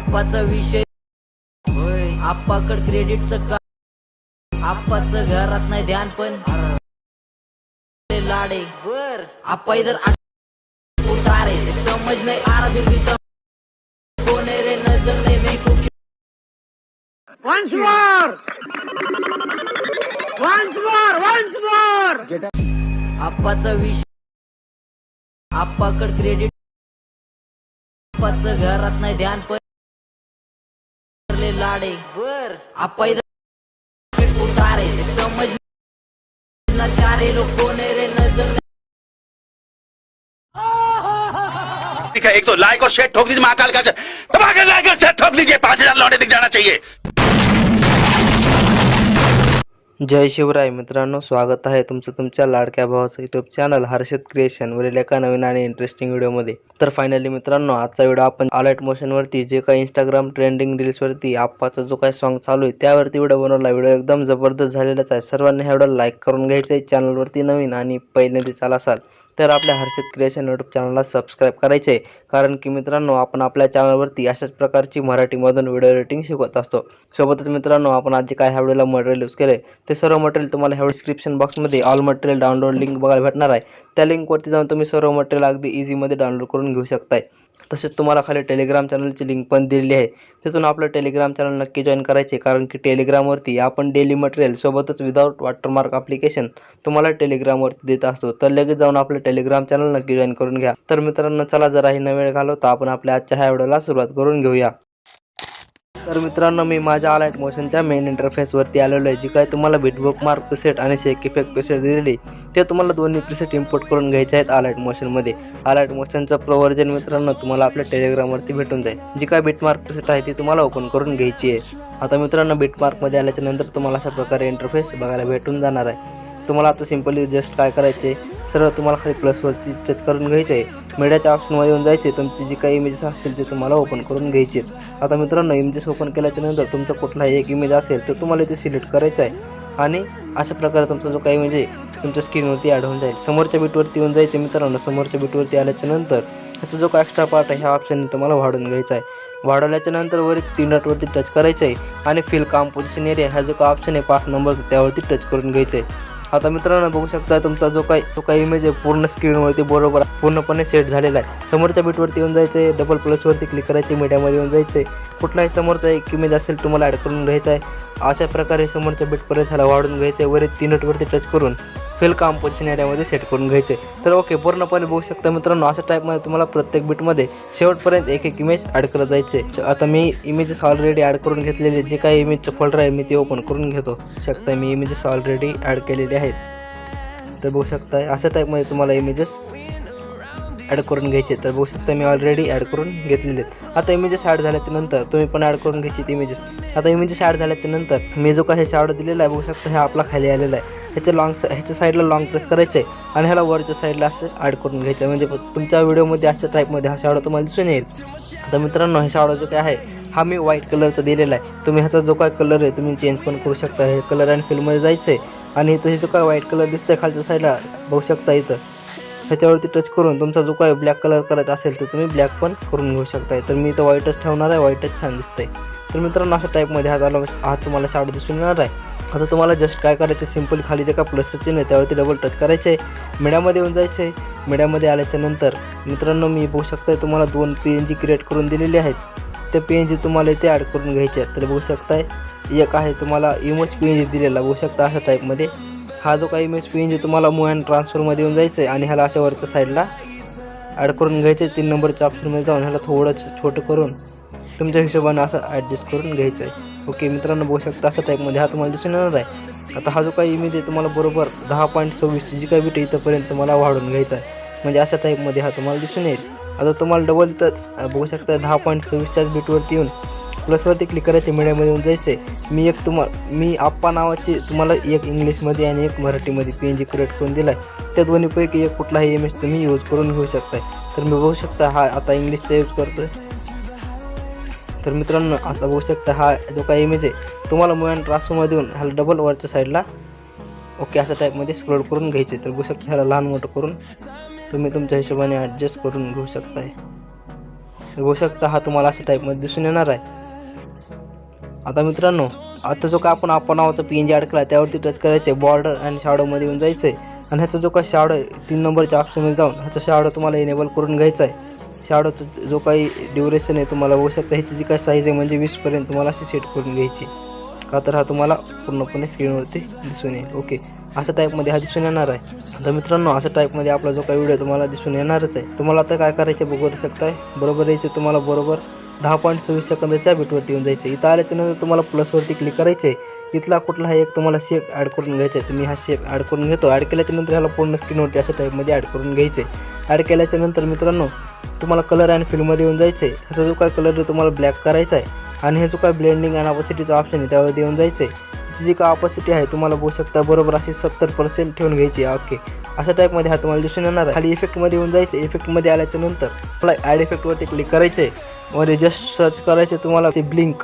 आप्पाचा विषय. आप्पाकड क्रेडिटचं का? आप्पाचं घरात नाही ध्यान पण. लाडे. बर. आप्पा इधर उतारे. समज नाही आरबी कोने रे नजर ने मे को Once more! Once more! Once more! आप्पाचा विषय आप्पाकड क्रेडिट आप्पाचं घरात नाही ध्यान पण. लाडे. बर. उतारे. समज ना चारे लोग कोने रे नजर. ठीक है एक तो लाइक और शेयर ठोक दीजिए महाकाल का। लाइक और शेयर ठोक दीजिए। पांच हजार लौटे दिख जाना चाहिए। जय शिवराय मित्रांनो स्वागत आहे तुमचं तुमच्या लाडक्या भावाचं युट्यूब चॅनल हर्षद क्रिएशनवरील एका नवीन आणि इंटरेस्टिंग व्हिडिओमध्ये तर फायनली मित्रांनो आजचा व्हिडिओ आपण अलर्ट मोशनवरती जे काही इंस्टाग्राम ट्रेंडिंग रील्सवरती आप्पाचा जो काही सॉन्ग चालू आहे त्यावरती व्हिडिओ बनवला. व्हिडिओ एकदम जबरदस्त झालेलाच आहे. सर्वांनी हा व्हिडिओ लाईक करून घ्यायचा आहे चॅनलवरती नवीन आणि पहिल्यांदा चाल असाल तर आपल्या हर्षद क्रिएशन यूट्यूब चॅनलला सबस्क्राईब करायचे आहे कारण की मित्रांनो आपण आपल्या चॅनलवरती अशाच प्रकारची मराठीमधून व्हिडिओ रेटिंग शिकवत असतो. सोबतच मित्रांनो आपण आज जे काय ह्या व्हिडिओला मटेरियल यूज केले ते सर्व मटेरियल तुम्हाला ह्या डिस्क्रिप्शन बॉक्समध्ये ऑल मटेरियल डाउनलोड लिंक बघायला भेटणार आहे. त्या लिंकवरती जाऊन तुम्ही सर्व मटेरियल अगदी इझीमध्ये डाउनलोड करून घेऊ शकताय. तसेच तुम्हाला खाली टेलिग्राम चॅनलची लिंक पण दिलेली आहे. तिथून आपलं टेलिग्राम चॅनल नक्की जॉईन करायचे कारण की टेलिग्रामवरती आपण डेली मटेरियल सोबतच विदाऊट वॉटरमार्क ॲप्लिकेशन तुम्हाला टेलिग्रामवरती देत असतो. तर लगेच जाऊन आपलं टेलिग्राम चॅनल नक्की जॉईन करून घ्या. तर मित्रांनो चला जराही न वेळ घालवता आपण आपल्या आजच्या ह्या व्हिडिओला सुरुवात करून घेऊया. तर मित्रांनो मी माझ्या अलाइट मोशनच्या मेन इंटरफेसवरती आलेलो आहे जी काय तुम्हाला बिटबुक मार्क प्रिसेट आणि शेक इफेक्ट प्रिसेट दिलेली ते तुम्हाला दोन्ही प्रिसेट इम्पोर्ट करून घ्यायचे आहेत अलाइट मोशनमध्ये अलाइट मोशनचं प्रो व्हर्जन मित्रांनो तुम्हाला आपल्या टेलिग्रामवरती भेटून जाईल. जी काय बिटमार्क प्रिसेट आहे ती तुम्हाला ओपन करून घ्यायची आहे. आता मित्रांनो बिटमार्कमध्ये आल्याच्यानंतर तुम्हाला अशा प्रकारे इंटरफेस बघायला भेटून जाणार आहे. तुम्हाला आता सिम्पली जस्ट काय करायचे सरळ तुम्हाला खाली प्लसवरती टच करून घ्यायचे आहे. मीडियाच्या ऑप्शनमध्ये येऊन जायचे तुमची जी काही इमेजेस असतील ते तुम्हाला ओपन करून घ्यायचे आहेत. आता मित्रांनो इमेजेस ओपन केल्याच्यानंतर तुमचा कुठलाही एक इमेज असेल तर तुम्हाला इथे सिलेक्ट करायचं आहे. आणि अशा प्रकारे तुमचा जो काही म्हणजे तुमच्या स्क्रीनवरती ॲड होऊन जाईल. समोरच्या बीटवरती येऊन जायचे मित्रांनो समोरच्या बीटवरती आल्याच्यानंतर त्याचा जो काय एक्स्ट्रा पार्ट आहे ह्या ऑप्शनने तुम्हाला वाढवून घ्यायचा आहे. वाढवल्याच्या नंतर वरील तीन डॉटवरती टच करायचं आहे. आणि फिल कॉम्पोजिशन एरिया हा जो काय ऑप्शन आहे पाच नंबर त्यावरती टच करून घ्यायचं आहे. आता मित्रांनो बघू शकता तुमचा जो काही जो काही इमेज आहे पूर्ण स्क्रीनवरती बरोबर पूर्णपणे सेट झालेला आहे. समोरच्या बीटवरती येऊन जायचं आहे डबल प्लसवरती क्लिक करायचे मीडियामध्ये येऊन जायचं आहे कुठलाही समोरचा एक इमेज असेल तुम्हाला ॲड करून घ्यायचा आहे. अशा प्रकारे समोरच्या बीटपर्यंत ह्याला वाढून घ्यायचं आहे वरील तीन नटवरती टच करून. फेल कॉम्पोजिशन एरियामध्ये सेट करून घ्यायचे. तर ओके पूर्णपणे बघू शकता मित्रांनो अशा टाईपमध्ये तुम्हाला प्रत्येक बिटमध्ये शेवटपर्यंत एक एक इमेज ॲड करत जायचे आता मी इमेजेस ऑलरेडी ॲड करून घेतलेले जे काही इमेजचं फोल्डर आहे मी ते ओपन करून घेतो. शकता मी इमेजेस ऑलरेडी ॲड केलेले आहेत. तर बघू शकता अशा टाईपमध्ये तुम्हाला इमेजेस ॲड करून घ्यायचे. तर बघू शकता मी ऑलरेडी ॲड करून घेतलेले आहेत. आता इमेजेस ॲड झाल्याच्यानंतर तुम्ही पण ॲड करून घ्यायचे इमेजेस आता इमेजेस ॲड झाल्याच्यानंतर मी जो काही शॅडो दिलेला आहे बघू शकता हे आपला खाली आलेला आहे. ह्याच्या लाँग ह्याच्या साईडला लाँग प्रेस करायचं आहे आणि ह्याला वरच्या साईडला असं ॲड करून घ्यायचं आहे म्हणजे तुमच्या व्हिडिओमध्ये अशा टाईपमध्ये हा शाडो तुम्हाला दिसून येईल. आता मित्रांनो हे शाडो जो काय आहे हा मी व्हाईट कलरचा दिलेला आहे. तुम्ही ह्याचा जो काय कलर आहे तुम्ही चेंज पण करू शकता. हे कलर आणि फिल्ममध्ये जायचं आहे आणि इथं हे जो काय व्हाईट कलर दिसतंय खालच्या साईडला बघू शकता इथं. ह्याच्यावरती टच करून तुमचा जो काय ब्लॅक कलर करायचा असेल तर तुम्ही ब्लॅक पण करून घेऊ शकताय तर मी इथं व्हाईटच ठेवणार आहे व्हाईटच छान दिसतंय. तर मित्रांनो अशा टाईपमध्ये हा झाला हा तुम्हाला शाडो दिसून येणार आहे. आता तुम्हाला जस्ट काय करायचं सिंपल खाली जे का प्लसचं चिन्ह आहे त्यावरती डबल टच करायचं आहे मिड्यामध्ये येऊन जायचं आहे मीडियामध्ये आल्याच्यानंतर मित्रांनो मी बघू शकताय तुम्हाला दोन पी एन जी क्रिएट करून दिलेले आहेत. ते पी एन जी तुम्हाला इथे ॲड करून घ्यायचे आहेत. तर बघू शकताय एक आहे तुम्हाला इमेज पी एन जी दिलेला. बघू शकता अशा टाईपमध्ये हा जो काही इमेज पी एन जी तुम्हाला मूव अँड ट्रान्सफरमध्ये येऊन जायचं आहे आणि ह्याला अशा वरच्या साईडला ॲड करून घ्यायचं आहे तीन नंबरच्या ऑप्शनमध्ये जाऊन ह्याला थोडं छोटं करून तुमच्या हिशोबाने असं ॲडजस्ट करून घ्यायचं आहे ओके मित्रांनो बघू शकता अशा टाईपमध्ये हा तुम्हाला दिसून येणार आहे. आता हा जो काही इमेज आहे तुम्हाला बरोबर दहा पॉईंट सव्वीसची जी काही बीट आहे इथंपर्यंत तुम्हाला वाढून घ्यायचा आहे. म्हणजे अशा टाईपमध्ये हा तुम्हाला दिसून येईल. आता तुम्हाला डबल तर बघू शकता दहा पॉईंट सव्वीसच्याच बीटवरती येऊन प्लसवरती क्लिक करायचे मीडियामध्ये येऊन जायचं आहे मी एक तुम्हाला मी आप्पा नावाची तुम्हाला एक इंग्लिशमध्ये आणि एक मराठीमध्ये पी एन जी क्रिएट करून दिला आहे त्या दोन्हीपैकी एक कुठलाही इमेज तुम्ही यूज करून घेऊ शकताय. तर मी बघू शकता हा आता इंग्लिशचा यूज करतो आहे तर मित्रांनो आता बघू शकता हा जो काही इमेज आहे तुम्हाला मुव्हन ट्रान्सफरमध्ये येऊन ह्याला डबल वरच्या साईडला ओके अशा टाईपमध्ये स्क्रोल करून घ्यायचे. तर बघू शकता ह्याला लहान मोठं करून तुम्ही तुमच्या हिशोबाने ॲडजस्ट करून घेऊ शकताय. बघू शकता हा तुम्हाला अशा टाईपमध्ये दिसून येणार आहे. आता मित्रांनो आता जो का आपण आपण नावाचा पी एन जी अडकला त्यावरती टच करायचे बॉर्डर आणि शॅडोमध्ये येऊन जायचं आहे आणि ह्याचा जो का शॅडो आहे तीन नंबरच्या ऑप्शनमध्ये जाऊन ह्याचा शॅडो तुम्हाला इनेबल करून घ्यायचा आहे शॅडोचं जो काही ड्युरेशन आहे तुम्हाला बघू शकता. ह्याची जी काय साईज आहे म्हणजे वीसपर्यंत तुम्हाला अशी सेट करून घ्यायची. का तर हा तुम्हाला पूर्णपणे स्क्रीनवरती दिसून येईल. ओके अशा टाईपमध्ये हा दिसून येणार आहे. तर मित्रांनो अशा टाईपमध्ये आपला जो काही व्हिडिओ तुम्हाला दिसून येणारच आहे. तुम्हाला आता काय करायचं बघू शकताय. बरोबर यायचे तुम्हाला बरोबर दहा पॉईंट सव्वीस सेकंदाच्या बिटवरती येऊन जायचे इथं आल्याच्यानंतर तुम्हाला प्लसवरती क्लिक करायचे आहे इथला कुठलाही एक तुम्हाला शेप ॲड करून घ्यायचा आहे तुम्ही हा शेप ॲड करून घेतो. ॲड केल्याच्यानंतर ह्याला पूर्ण स्क्रीनवरती अशा टाईपमध्ये ॲड करून घ्यायचे. ॲड केल्याच्यानंतर मित्रांनो तुम्हाला कलर अँड फिलमध्ये येऊन जायचं आहे ह्याचा जो काय कलर तुम्हाला ब्लॅक करायचा आहे आणि हे जो काय ब्लेंडिंग आणि ऑपॉसिटीचा ऑप्शन आहे त्यावर देऊन जायचं आहे जी काय ऑपॉसिटी आहे तुम्हाला बघू शकता बरोबर अशी सत्तर पर्सेंट ठेवून घ्यायची ओके अशा टाईपमध्ये हा तुम्हाला दिसून येणार आहे. खाली इफेक्टमध्ये येऊन जायचं इफेक्टमध्ये आल्याच्यानंतर मला ॲड इफेक्टवरती क्लिक करायचं आहे जस्ट सर्च करायचे तुम्हाला ब्लिंक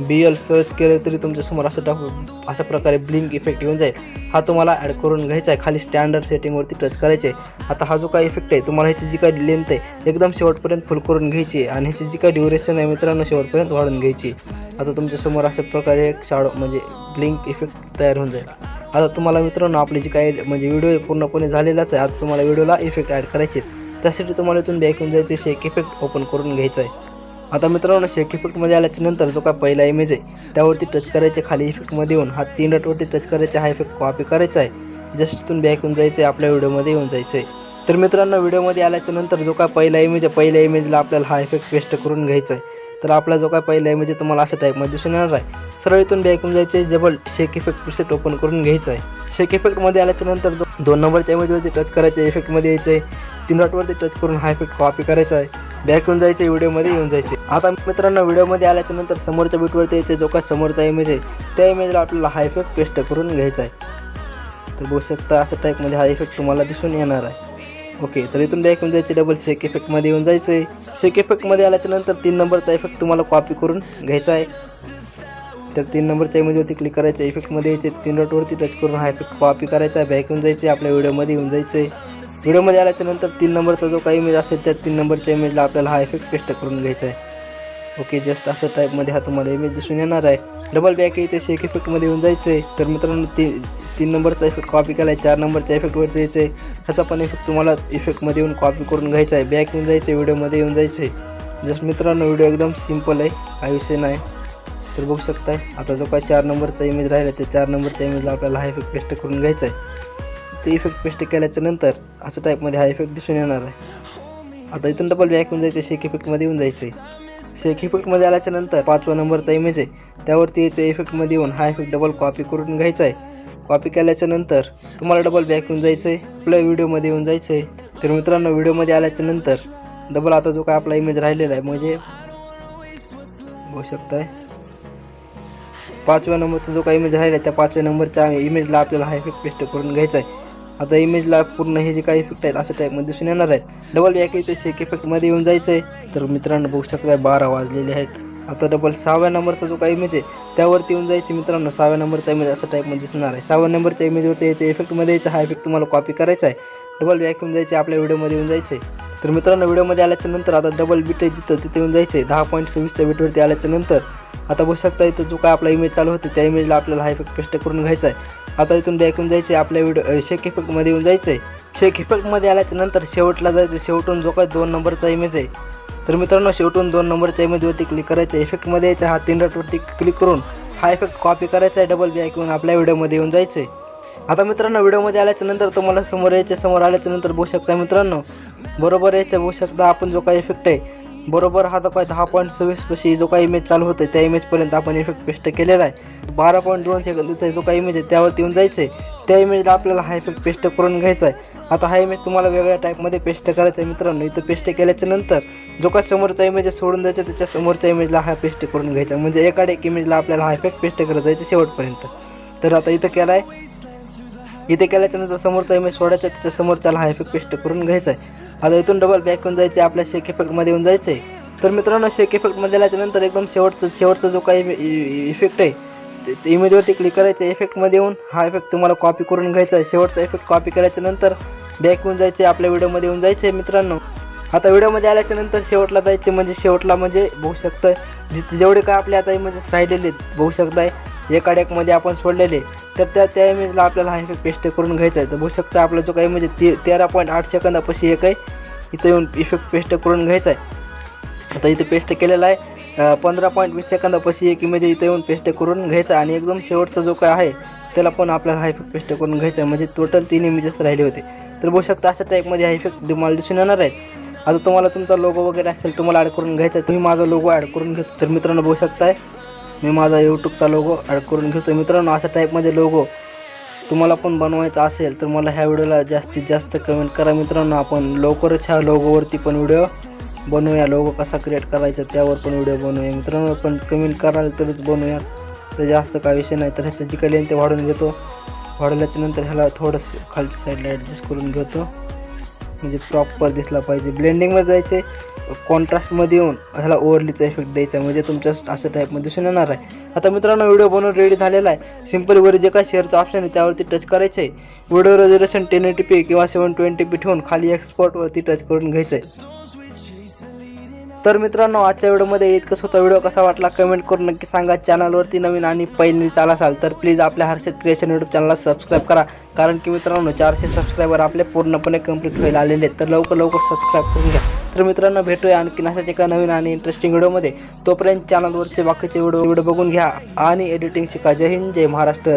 बी एल सर्च केलं तरी तुमच्यासमोर असं टाकू अशा प्रकारे ब्लिंक इफेक्ट येऊन जाईल. हा तुम्हाला ॲड करून घ्यायचा आहे. खाली स्टँडर्ड सेटिंगवरती टच करायचे आहे. आता हा जो काय इफेक्ट आहे तुम्हाला ह्याची जी काय लेंथ आहे एकदम शेवटपर्यंत फुल करून घ्यायची आहे. आणि ह्याची जी काय ड्युरेशन आहे मित्रांनो शेवटपर्यंत वाढून घ्यायची आता तुमच्यासमोर अशा प्रकारे एक शाडो म्हणजे ब्लिंक इफेक्ट तयार होऊन जाईल. आता तुम्हाला मित्रांनो आपली जी काय म्हणजे व्हिडिओ आहे पूर्णपणे झालेलाच आहे. आता तुम्हाला व्हिडिओला इफेक्ट ॲड करायचे आहेत. त्यासाठी तुम्हाला इथून बॅक येऊन जायचे शेक इफेक्ट ओपन करून घ्यायचा आहे. आता मित्रांनो शेक इफेक्टमध्ये आल्याच्यानंतर जो काय पहिला इमेज आहे त्यावरती टच करायचे खाली इफेक्टमध्ये येऊन हा तीन डटवरती टच करायचा हा इफेक्ट कॉपी करायचा आहे. जस्ट इथून बॅक येऊन जायचं आहे आपल्या व्हिडिओमध्ये येऊन जायचं आहे तर मित्रांनो व्हिडिओमध्ये आल्याच्यानंतर जो काय पहिला इमेज आहे पहिल्या इमेजला आपल्याला हा इफेक्ट पेस्ट करून घ्यायचा आहे. तर आपला जो काय पहिला इमेज आहे तुम्हाला अशा टाईपमध्ये दिसून येणार आहे. सरळ इथून बॅक येऊन जायचं आहे जबल शेक इफेक्ट प्रिसेट ओपन करून घ्यायचा आहे. शेक इफेक्टमध्ये आल्याच्यानंतर दोन नंबरच्या इमेजवरती टच करायचे इफेक्टमध्ये यायचं आहे तीन डॉटवरती टच करून हा इफेक्ट कॉपी करायचा आहे. बॅक येऊन जायचे व्हिडिओमध्ये येऊन जायचे आता मित्रांनो व्हिडिओमध्ये आल्याच्यानंतर समोरच्या बीटवरती येते जो काय समोरचा इमेज आहे त्या इमेजला आपल्याला हा इफेक्ट पेस्ट करून घ्यायचा आहे. तर बघू शकता अशा टाईपमध्ये हा इफेक्ट तुम्हाला दिसून येणार आहे. ओके तर इथून बॅक येऊन जायचे डबल शेक इफेक्टमध्ये येऊन जायचं आहे शेक इफेक्टमध्ये आल्याच्यानंतर तीन नंबरचा इफेक्ट तुम्हाला कॉपी करून घ्यायचा आहे. तर तीन नंबरच्या इमेजवरती क्लिक करायचं इफेक्टमध्ये यायचे तीन डॉटवरती टच करून हा इफेक्ट कॉपी करायचा आहे. बॅक येऊन जायचे आपल्या व्हिडिओमध्ये येऊन जायचं आहे व्हिडिओमध्ये आल्याच्यानंतर तीन नंबरचा जो काही इमेज असेल त्या तीन नंबरच्या इमेजला आपल्याला हा इफेक्ट पेस्ट करून घ्यायचा आहे. ओके जस्ट असं टाईपमध्ये हा तुम्हाला इमेज दिसून येणार आहे. डबल बॅक इथे शेक इफेक्टमध्ये येऊन जायचं आहे तर मित्रांनो तीन तीन नंबरचा इफेक्ट कॉपी केला आहे चार नंबरच्या इफेक्टवर जायचं आहे ह्याचा पण इफेक्ट तुम्हाला इफेक्टमध्ये येऊन कॉपी करून घ्यायचा आहे. बॅक येऊन जायचं आहे व्हिडिओमध्ये येऊन जायचं आहे जस्ट मित्रांनो व्हिडिओ एकदम सिंपल आहे. हा विषय नाही. तर बघू शकताय आता जो काय चार नंबरचा इमेज राहिला त्या चार नंबरच्या इमेजला आपल्याला हा इफेक्ट पेस्ट करून घ्यायचा आहे. ते इफेक्ट पेस्ट केल्याच्यानंतर असं टाईपमध्ये हा इफेक्ट दिसून येणार आहे. आता इथून डबल बॅक येऊन जायचं शेक इफेक्टमध्ये येऊन जायचं आहे शेक इफेक्टमध्ये आल्याच्यानंतर पाचवा नंबरचा इमेज आहे. त्यावरती यायचं इफेक्टमध्ये येऊन हा इफेक्ट डबल कॉपी करून घ्यायचा आहे. कॉपी केल्याच्यानंतर तुम्हाला डबल बॅक येऊन जायचं आहे आपल्या व्हिडिओमध्ये येऊन जायचं आहे तर मित्रांनो व्हिडिओमध्ये आल्याच्यानंतर डबल आता जो काय आपला इमेज राहिलेला आहे म्हणजे बघू शकताय. पाचव्या नंबरचा जो काही इमेज राहिला आहे त्या पाचव्या नंबरच्या इमेजला आपल्याला हा इफेक्ट पेस्ट करून घ्यायचा आहे. आता इमेजला पूर्ण हे जे काही इफेक्ट आहेत अशा टाईपमध्ये दिसून येणार आहेत. डबल बॅक इथे शेक इफेक्टमध्ये येऊन जायचं आहे तर मित्रांनो बघू शकता बारा वाजलेले आहेत. आता डबल सहाव्या नंबरचा जो काही इमेज आहे त्यावरती येऊन जायचे मित्रांनो. सहाव्या नंबरचा इमेज अशा टाईपमध्ये दिसणार आहे. सहाव्या नंबरच्या इमेजवरती यायचं इफेक्टमध्ये यायचं हा इफेक्ट तुम्हाला कॉपी करायचा आहे. डबल बॅक येऊन जायचे आपल्या व्हिडिओमध्ये येऊन जायचे. तर मित्रांनो व्हिडिओमध्ये आल्याच्यानंतर आता डबल बीट जिथं तिथे येऊन जायचे दहा पॉईंट सव्वीसच्या बीटवरती आल्याच्यानंतर आता बघू शकता इथं जो काय आपला इमेज चालू होता त्या इमेजला आपल्याला हा इफेक्ट पेस्ट करून घ्यायचा आहे. आता इथून बॅक येऊन जायचे आपल्या व्हिडिओ शेक इफेक्टमध्ये येऊन जायचं आहे शेक इफेक्टमध्ये आल्याच्यानंतर शेवटला जायचं शेवटून जो काय दोन नंबरचा इमेज आहे. तर मित्रांनो शेवटून दोन नंबरच्या इमेजवरती क्लिक करायचं आहे. इफेक्टमध्ये यायचं हा तीन डॉटवरती क्लिक करून हा इफेक्ट कॉपी करायचा आहे डबल बॅक येऊन आपल्या व्हिडिओमध्ये येऊन जायचं आहे आता मित्रांनो व्हिडिओमध्ये आल्याच्यानंतर तुम्हाला समोर याच्या समोर आल्याच्यानंतर बघू शकता मित्रांनो. बरोबर याच्या बघू शकता आपण जो काही इफेक्ट आहे बरोबर हा जो काय दहा पॉईंट सव्वीस पशी जो काही इमेज चालू होतं त्या इमेजपर्यंत आपण इफेक्ट पेस्ट केलेला आहे. बारा पॉईंट दोन सेकंदचा जो काही इमेज आहे त्यावरती येऊन जायचं आहे त्या इमेजला आपल्याला हा इफेक्ट पेस्ट करून घ्यायचा आहे. आता हा इमेज तुम्हाला वेगळ्या टाईपमध्ये पेस्ट करायचा आहे मित्रांनो. इथं पेस्ट केल्याच्यानंतर जो काय समोरचा इमेज सोडून द्यायचा त्याच्या समोरच्या इमेजला हा पेस्ट करून घ्यायचा म्हणजे एकाड एक इमेजला आपल्याला हा इफेक्ट पेस्ट करत जायचं शेवटपर्यंत. तर आता इथं केला आहे इथे केल्याच्यानंतर समोरचा इमेज सोडायचा त्याच्या समोरच्याला हा इफेक्ट पेस्ट करून घ्यायचा आहे. आता इथून डबल बॅक होऊन जायचे आपल्या शेक इफेक्टमध्ये येऊन जायचं. आहे तर मित्रांनो शेक इफेक्टमध्ये आल्याच्यानंतर एकदम शेवटचं शेवटचा जो काही इफेक्ट आहे ते- इमेजवरती क्लिक करायचं इफेक्टमध्ये येऊन हा इफेक्ट तुम्हाला कॉपी करून घ्यायचा आहे. शेवटचा इफेक्ट कॉपी करायच्यानंतर बॅक येऊन जायचे आपल्या व्हिडिओमध्ये येऊन जायचे मित्रांनो. आता व्हिडिओमध्ये आल्याच्यानंतर शेवटला जायचे म्हणजे शेवटला म्हणजे बघू शकतं जिथे जेवढे काय आपले आता इमेजेस राहिलेले आहेत, बघू शकताय एका डेकमध्ये आपण सोडलेले. तर त्या त्या इमेजला आपल्याला हा इफेक्ट पेस्ट करून घ्यायचा आहे. तर बघू शकता आपला जो काही म्हणजे ते तेरा पॉईंट आठ सेकंदापाशी एक आहे इथं येऊन इफेक्ट पेस्ट करून घ्यायचा आहे. आता इथे पेस्ट केलेला आहे. पंधरा पॉईंट वीस सेकंदापाशी एक इमेज इथं येऊन पेस्ट करून घ्यायचा आणि एकदम शेवटचा जो काय आहे त्याला पण आपल्याला हा इफेक्ट पेस्ट करून घ्यायचा आहे. म्हणजे टोटल तीन इमेजेस राहिले होते. तर बघू शकता अशा टाईपमध्ये हा इफेक्ट तुम्हाला दिसून येणार आहेत आता तुम्हाला तुमचा लोगो वगैरे असेल तुम्हाला ॲड करून घ्यायचा आहे. तुम्ही माझा लोगो ॲड करून घेतो तर मित्रांनो बघू शकताय. मी माझा यूट्यूबचा लोगो ॲड करून घेतो मित्रांनो अशा टाईपमध्ये लोगो तुम्हाला पण बनवायचा असेल तर मला ह्या व्हिडिओला जास्तीत जास्त कमेंट करा. मित्रांनो आपण लवकरच ह्या लोगोवरती पण व्हिडिओ बनवूया. लोगो कसा क्रिएट करायचा त्यावर पण व्हिडिओ बनवूया. मित्रांनो पण कमेंट कराल तरच बनवूया. तर जास्त काय विषय नाही तर ह्याच्या जी काही लेन ते वाढवून घेतो वाढवल्याच्या नंतर ह्याला थोडंसं खालच्या साईडला ॲडजस्ट करून घेतो. म्हणजे प्रॉपर दिसला पाहिजे. ब्लेंडिंगमध्ये जायचे कॉन्ट्रास्टमध्ये येऊन ह्याला ओव्हरलीचा इफेक्ट द्यायचा म्हणजे तुमच्या असं टाईपमध्ये दिसून येणार आहे. आता मित्रांनो व्हिडिओ बनवून रेडी झालेला आहे. सिंपल वर जे काय शेअरचं ऑप्शन आहे त्यावरती टच करायचं आहे video resolution ten eighty P किंवा सेवन ट्वेंटी पी ठेवून खाली एक्सपोर्टवरती टच करून घ्यायचं आहे तर मित्रांनो आजच्या व्हिडिओमध्ये इतकंच होता. व्हिडिओ कसा वाटला कमेंट करून नक्की सांगा. चॅनलवरती नवीन आणि पहिल्यांदा चाल असाल तर प्लीज आपल्या हर्षद क्रिएशन यूट्यूब चॅनलला सबस्क्राईब करा. कारण की मित्रांनो चारशे सबस्क्रायबर आपले पूर्णपणे कंप्लीट व्हायला आलेले तर लवकर लवकर सबस्क्राईब करून घ्या. तर मित्रांनो भेटूया आणखी अशाच एका नवीन आणि इंटरेस्टिंग व्हिडिओमध्ये. तोपर्यंत चॅनलवरचे बाकीचे व्हिडिओ व्हिडिओ बघून घ्या आणि एडिटिंग शिका. जय हिंद जय महाराष्ट्र.